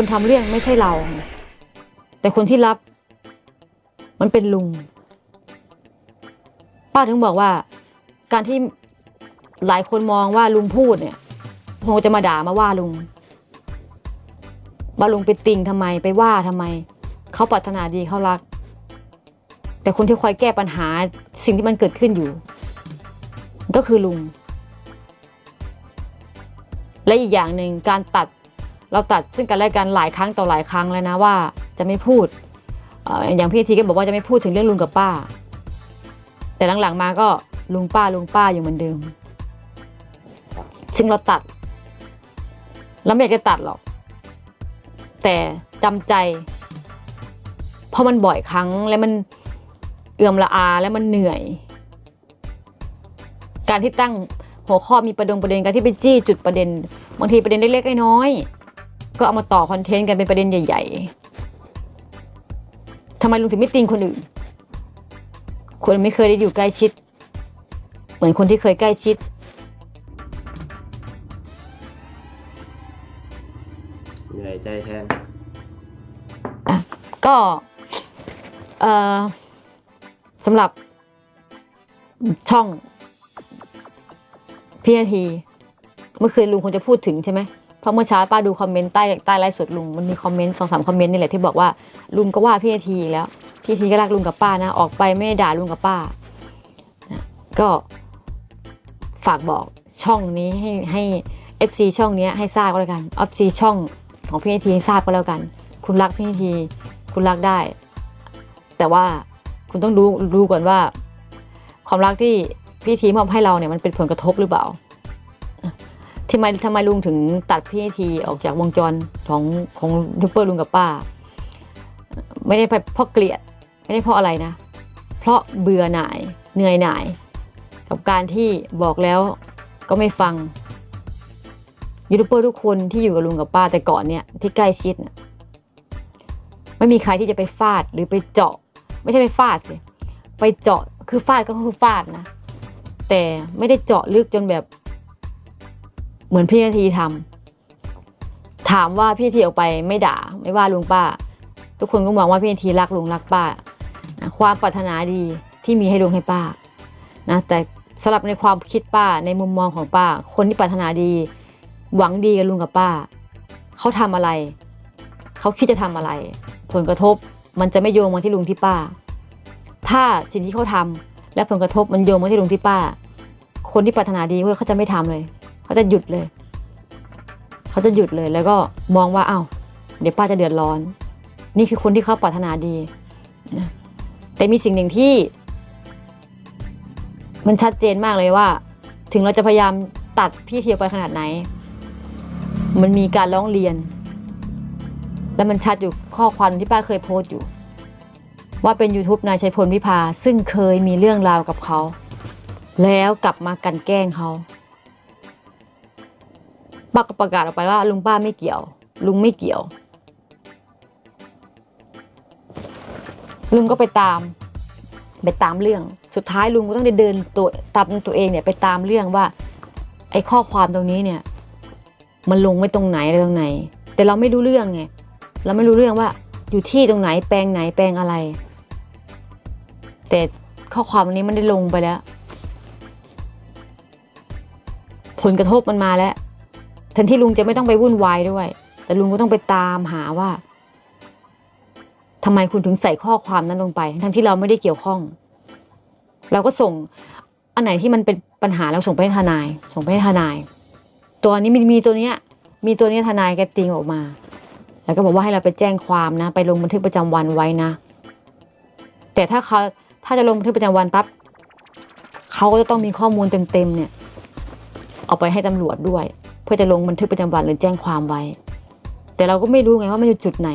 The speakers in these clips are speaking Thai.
คนทำเรื่องไม่ใช่เรา แต่คนที่รับ มันเป็นลุง ป้าถึงบอกว่า การที่หลายคนมองว่าลุงพูดเนี่ยคงจะมาด่ามาว่าลุงว่าลุงไปติงทำไมไปว่าทำไม เขาปรารถนาดีเขารัก แต่คนที่คอยแก้ปัญหาสิ่งที่มันเกิดขึ้นอยู่ ก็คือลุง และอีกอย่างหนึ่งการตัด เราตัดซึ่งกันและกันหลายครั้งต่อหลายครั้งแล้วนะว่าจะไม่พูดอย่างพี่ทีก็บอกว่าจะไม่พูดถึงเรื่องลุงกับป้า แต่หลังๆมาก็ลุงป้าลุงป้าอยู่เหมือนเดิม ซึ่งเราตัดเราไม่อยากจะตัดหรอก แต่จำใจ เพราะมันบ่อยครั้งแล้วมันเอื่อมละอาแล้วมันเหนื่อย การที่ตั้งหัวข้อมีประดงประเด็นการที่ไปจี้จุดประเด็น บางทีประเด็นเล็กๆน้อยๆ ก็เอามาต่อคอนเทนต์กันเป็นประเด็นใหญ่ ๆทำไมลุงถึงไม่ติงคนอื่น คนไม่เคยได้อยู่ใกล้ชิด เหมือนคนที่เคยใกล้ชิด เหนื่อยใจแทนก็ เอ่อสำหรับ ช่องพี่นาที เมื่อคืนลุงคงจะพูดถึงใช่ไหมเพ ราะเมื่อเช้าป้าดูคอมเมนต์ใต้ใต้ไลฟ์สดลุงมันมีคอมเมนต์สองสามคอมเมนต์นี่แหละที่บอกว่าลุงก็ว่าพี่ทีแล้วพี่ทีก็รักลุงกับป้านะ ออกไปไม่ได้ด่าลุงกับป้านะก็ฝากบอกช่องนี้ให้ให้ FC ช่องนี้ให้ทราบก็แล้วกัน FC ช่องของพี่ทีให้ทราบก็แล้วกัน คุณรักพี่ทีคุณรักได้ แต่ว่าคุณต้องรู้รู้ก่อนว่า ความรักที่พี่ทีมอบให้เราเนี่ยมันเป็นผลกระทบหรือเปล่า ทำไมทำไมลุงถึงตัดพี่ทีออกจากวงจรของของยูเปอร์ลุงกับป้า ไม่ได้เพราะเกลียด ไม่ได้เพราะอะไรนะ เพราะเบื่อหน่ายเหนื่อยหน่าย กับการที่บอกแล้วก็ไม่ฟังยูทูบเบอร์ทุกคนที่อยู่กับลุงกับป้าแต่ก่อนเนี่ยที่ใกล้ชิดนะไม่มีใครที่จะไปฟาดหรือไปเจาะ ไม่ใช่ไปฟาดสิไปเจาะคือฟาดก็คือฟาดนะ แต่ไม่ได้เจาะลึกจนแบบ เหมือนพี่นาทีทำถามว่าพี่นาทีออกไปไม่ด่า ไม่ว่าลุงป้า ทุกคนก็มองว่าพี่นาทีรักลุงรักป้านะความปรารถนาดีที่มีให้ลุงให้ป้านะแต่สำหรับในความคิดป้าในมุมมองของป้า คนที่ปรารถนาดี หวังดีกับลุงกับป้า เขาทำอะไร เขาคิดจะทำอะไร ผลกระทบมันจะไม่โยงมาที่ลุงที่ป้า ถ้าสิ่งที่เขาทำและผลกระทบมันโยงมาที่ลุงที่ป้า คนที่ปรารถนาดีเขาจะไม่ทำเลย เขาจะหยุดเลย เขาจะหยุดเลย แล้วก็มองว่าเอ้าเดี๋ยวป้าจะเดือดร้อน นี่คือคนที่เขาปรารถนาดี แต่มีสิ่งหนึ่งที่ มันชัดเจนมากเลยว่า ถึงเราจะพยายามตัดพี่เทียวไปขนาดไหน มันมีการร้องเรียน และมันชัดอยู่ข้อความที่ป้าเคยโพสต์อยู่ ว่าเป็น YouTube นายชัยพลวิภาซึ่งเคยมีเรื่องราวกับเขา แล้วกลับมากันแกล้งเขา ป้าก็ประกาศออกไปว่าลุงป้าไม่เกี่ยว ลุงไม่เกี่ยว ลุงก็ไปตาม ไปตามเรื่อง สุดท้ายลุงก็ต้องได้เดินตัวตามตัวเองเนี่ยไปตามเรื่องว่า ไอ้ข้อความตรงนี้เนี่ย มันลงไว้ตรงไหนอะไรตรงไหน แต่เราไม่รู้เรื่องไงเราไม่รู้เรื่องว่า อยู่ที่ตรงไหนแปลงไหนแปลงอะไร แต่ข้อความนี้มันได้ลงไปแล้ว ผลกระทบมันมาแล้ว แทนที่ลุงจะไม่ต้องไปวุ่นวายด้วย แต่ลุงก็ต้องไปตามหาว่าทำไมคุณถึงใส่ข้อความนั้นลงไป ทั้งที่เราไม่ได้เกี่ยวข้อง เราก็ส่ง อันไหนที่มันเป็นปัญหาเราส่งไปให้ทนาย ส่งไปให้ทนาย ตัวนี้มีมีตัวเนี้ย มีตัวเนี้ยทนายแกติงออกมา แล้วก็บอกว่าให้เราไปแจ้งความนะ ไปลงบันทึกประจำวันไว้นะ แต่ถ้าเขาถ้าจะลงบันทึกประจำวันปั๊บเขาก็จะต้องมีข้อมูลเต็มๆเนี่ย เอาไปให้ตำรวจด้วย เพื่อจะลงบันทึกประจำวันหรือแจ้งความไว้ แต่เราก็ไม่รู้ไงว่ามันอยู่จุดไหน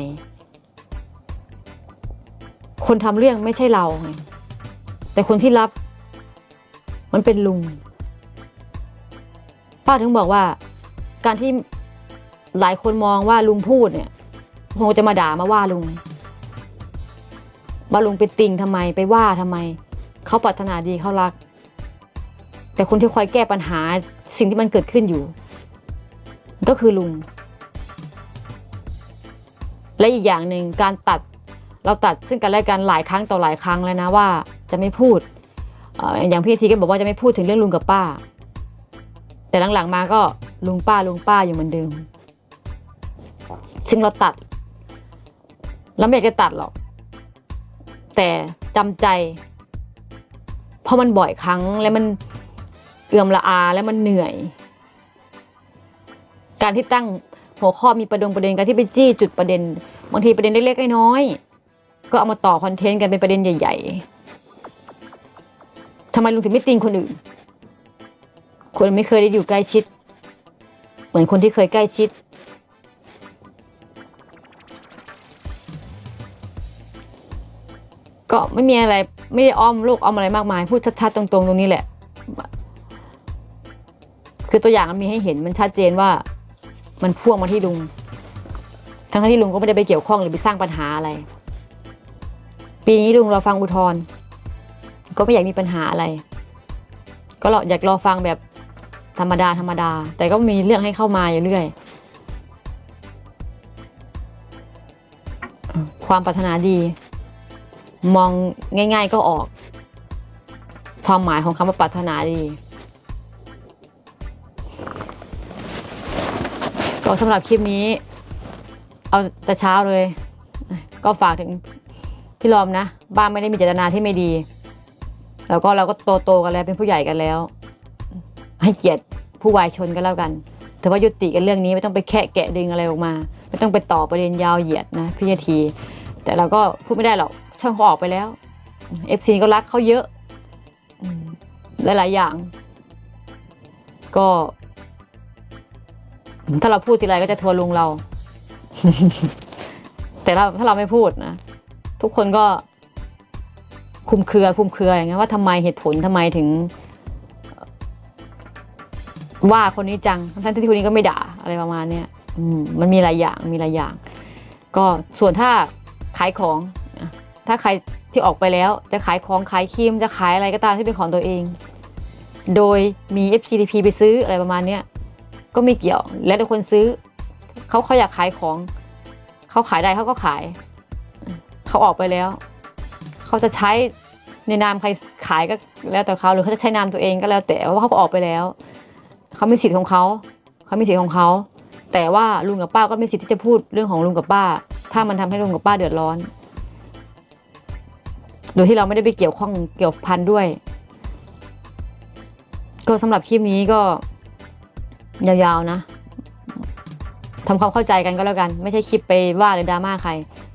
คนทำเรื่องไม่ใช่เราไงแต่คนที่รับ มันเป็นลุง ป้าถึงบอกว่า การที่หลายคนมองว่าลุงพูดเนี่ยคงจะมาด่ามาว่าลุงว่าลุงไปติงทำไมไปว่าทำไม เขาปรารถนาดีเขารัก แต่คนที่คอยแก้ปัญหาสิ่งที่มันเกิดขึ้นอยู่ ก็คือลุง และอีกอย่างหนึ่งการตัดเราตัดซึ่งกันและกันหลายครั้งต่อหลายครั้งแล้วนะว่าจะไม่พูดอย่างพี่ทีก็บอกว่าจะไม่พูดถึงเรื่องลุงกับป้า แต่หลังๆมาก็ลุงป้าลุงป้าอยู่เหมือนเดิม ซึ่งเราตัด เราไม่อยากจะตัดหรอก แต่จำใจ เพราะมันบ่อยครั้งแล้วมันเอื่อมละอาแล้วมันเหนื่อย การที่ตั้งหัวข้อมีประดงประเด็นการที่ไปจี้จุดประเด็น บางทีประเด็นเล็กๆน้อยๆก็เอามาต่อคอนเทนต์กันเป็นประเด็นใหญ่ ๆทำไมลุงถึงไม่ติงคนอื่น คนไม่เคยได้อยู่ใกล้ชิด เหมือนคนที่เคยใกล้ชิด ก็ไม่มีอะไรไม่ได้อ้อมโลกอ้อมอะไรมากมาย พูดชัดๆตรงๆตรงนี้แหละ คือตัวอย่างมันมีให้เห็นมันชัดเจนว่า มันพ่วงมาที่ลุง ทั้งที่ลุงก็ไม่ได้ไปเกี่ยวข้องหรือไปสร้างปัญหาอะไร ปีนี้ลุงรอฟังอุทธรณ์ก็ไม่อยากมีปัญหาอะไร ก็รออยากรอฟังแบบธรรมดาธรรมดา แต่ก็มีเรื่องให้เข้ามาอยู่เรื่อย ความปรารถนาดี มองง่าย ๆ ก็ออก ความหมายของคำว่าปรารถนาดี ก็สำหรับคลิปนี้ เอาแต่เช้าเลย ก็ฝากถึงพี่ลอมนะ บ้านไม่ได้มีเจตนาที่ไม่ดี แล้วก็เราก็โตโตๆกันแล้วเป็นผู้ใหญ่กันแล้ว ให้เกียรติผู้วายชนกันแล้วกันถือว่ายุติกันเรื่องนี้ไม่ต้องไปแคะแกะดึงอะไรออกมา ไม่ต้องไปต่อประเด็นยาวเหยียดนะพี่นาที แต่เราก็พูดไม่ได้หรอกช่องเขาออกไปแล้วเอฟซีก็รักเขาเยอะหลายๆอย่าง ก็ ถ้าเราพูดทีไรก็จะทัวร์ลงเรา แต่เราถ้าเราไม่พูดนะ ทุกคนก็ คุมเครือคุมเครืออย่างเงี้ยว่าทำไมเหตุผลทำไมถึง ว่าคนนี้จังทั้งที่คนนี้ก็ไม่ด่าอะไรประมาณเนี้ยอืมมันมีหลายอย่างมีหลายอย่าง ก็ส่วนถ้าขายของ ถ้าใครที่ออกไปแล้ว จะขายของขายครีมจะขายอะไรก็ตามที่เป็นของตัวเอง โดยมี FCTP ไปซื้ออะไรประมาณเนี้ย ก็ไม่เกี่ยว แล้วแต่คนซื้อ เขาเขาอยากขายของ เขาขายได้เขาก็ขาย เขาออกไปแล้ว เขาจะใช้ในนามใครขายก็แล้วแต่เขาหรือเขาจะใช้นามตัวเองก็แล้วแต่ว่าเขาก็ออกไปแล้ว เขาไมีสิทธิ์ของเขา เขาไมีสิทธิ์ของเขา แต่ว่าลุงกับป้าก็ไมีสิทธิ์ที่จะพูดเรื่องของลุงกับป้า ถ้ามันทำให้ลุงกับป้าเดือดร้อน โดยที่เราไม่ได้ไปเกี่ยวข้องเกี่ยวพันด้วย ก็สำหรับคลิปนี้ก็ ยาวๆนะทำความเข้าใจกันก็แล้วกัน ไม่ใช่คลิปไปว่าหรือดราม่าใคร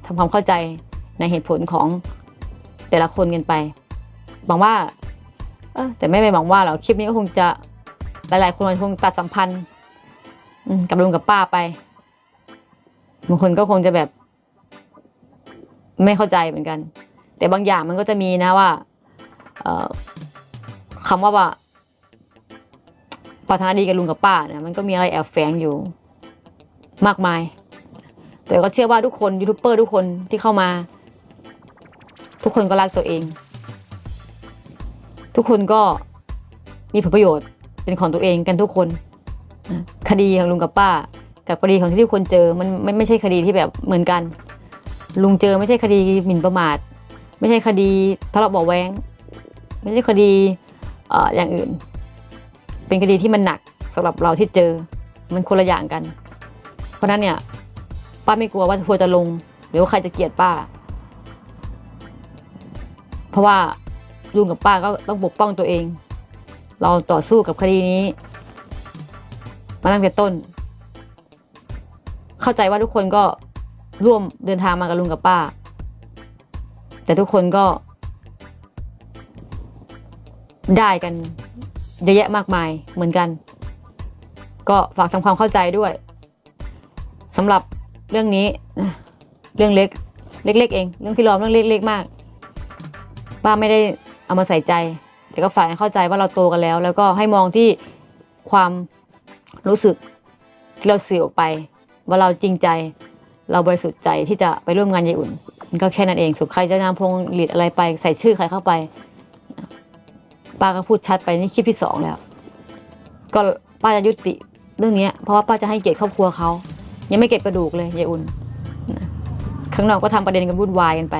ทำความเข้าใจในเหตุผลของแต่ละคนกันไปหวังว่าเออแต่ไม่ไปหวังว่าหรอกคลิปนี้ก็คงจะหลายๆคนคงตัดสัมพันธ์กับลุงกับป้าไปบางคนก็คงจะแบบ ไม่เข้าใจเหมือนกัน แต่บางอย่างมันก็จะมีนะว่าคำว่าว่า ปรารถนาดีกับลุงกับป้าเนี่ยมันก็มีอะไรแอบแฝงอยู่มากมาย แต่ก็เชื่อว่าทุกคนยูทูบเบอร์ทุกคนที่เข้ามา ทุกคนก็รักตัวเอง ทุกคนก็มีผลประโยชน์เป็นของตัวเองกันทุกคนคดีของลุงกับป้า กับคดีของที่ทุกคนเจอมันไม่ไม่ใช่คดีที่แบบเหมือนกัน ลุงเจอไม่ใช่คดีหมิ่นประมาท ไม่ใช่คดีทะเลาะเบาแวงไม่ใช่คดีอออย่างอื่น เป็นคดีที่มันหนักสำหรับเราที่เจอ มันคนละอย่างกัน เพราะนั้นเนี่ย ป้าไม่กลัวว่าทัวจะลง หรือว่าใครจะเกลียดป้า เพราะว่าลุงกับป้าก็ต้องปกป้องตัวเอง เราต่อสู้กับคดีนี้ มาตั้งแต่ต้น เข้าใจว่าทุกคนก็ร่วมเดินทางมากับลุงกับป้า แต่ทุกคนก็ได้กัน เยอะแยะมากมายเหมือนกัน ก็ฝากทำความเข้าใจด้วยสำหรับเรื่องนี้เรื่องเล็กเล็กๆเอง เรื่องพี่ล้อมเรื่องเล็กๆมากป้าไม่ได้เอามาใส่ใจ แต่ก็ฝากเข้าใจว่าเราโตกันแล้ว แล้วก็ให้มองที่ความรู้สึกที่เราสื่อออกไป ว่าเราจริงใจ เราบริสุทธิ์ใจที่จะไปร่วมงานยายอุ่นมันก็แค่นั้นเองส่วนใครจะนำพวงหลีดอะไรไป ใส่ชื่อใครเข้าไป ป้าก็พูดชัดไปนี่คลิปที่สองแล้ว ก็ป้าจะยุติเรื่องนี้เพราะว่าป้าจะให้เกียรติครอบครัวเขายังไม่เก็บกระดูกเลยยายอุ่นข้างนอกก็ทำประเด็นกันวุ่นวายกันไป